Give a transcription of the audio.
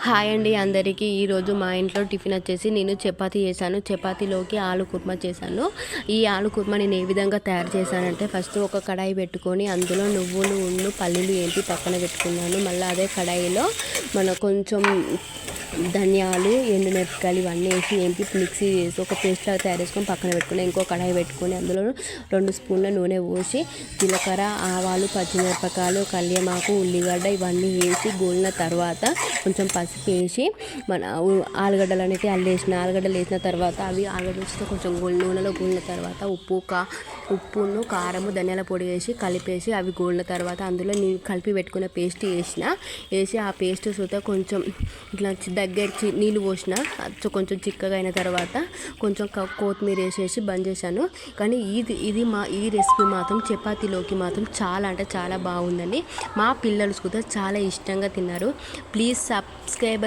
Hi అండి అందరికీ. ఈరోజు మా ఇంట్లో టిఫిన్ వచ్చేసి నేను చపాతీ చేశాను. చపాతీలోకి ఆలు కుర్మా చేశాను. ఈ ఆలు కుర్మా నేను ఏ విధంగా తయారు చేశానంటే ఫస్ట్ ఒక కడాయి పెట్టుకొని అందులో నువ్వులు ఉండు పల్లీలు ఏంటి పక్కన పెట్టుకున్నాను. మళ్ళీ అదే కడాయిలో మన కొంచెం ధనియాలు ఎండుమిరపకాయలు ఇవన్నీ వేసి ఏంపి మిక్సీ చేసి ఒక పేస్ట్ లాగా తయారు చేసుకొని పక్కన పెట్టుకుని ఇంకో కడాయి పెట్టుకొని అందులో రెండు స్పూన్ల నూనె పోసి జీలకర్ర ఆవాలు పచ్చిమిరపకాయలు కళ్యమాకు ఉల్లిగడ్డ ఇవన్నీ వేసి గోలిన తర్వాత కొంచెం పసుపు వేసి మన ఆలుగడ్డలు అనేవి అల్లేసిన ఆలుగడ్డలు వేసిన తర్వాత అవి ఆలుగడ్డలు కొంచెం గోలి నూనెలో గోలిన తర్వాత ఉప్పు కా ఉప్పును కారము ధనియాల పొడి వేసి కలిపేసి అవి గోలిన తర్వాత అందులో నేను కలిపి పెట్టుకున్న పేస్ట్ వేసిన వేసి ఆ పేస్ట్ చూస్తే కొంచెం ఇట్లా దగ్గరికి నీళ్ళు పోసిన కొంచెం చిక్కగా అయిన తర్వాత కొంచెం కొత్తిమీర వేసేసి బంద్ చేశాను. కానీ ఇది ఇది మా ఈ రెసిపీ మాత్రం చపాతీలోకి మాత్రం చాలా అంటే చాలా బాగుందండి. మా పిల్లలు కూడా చాలా ఇష్టంగా తిన్నారు. Please subscriber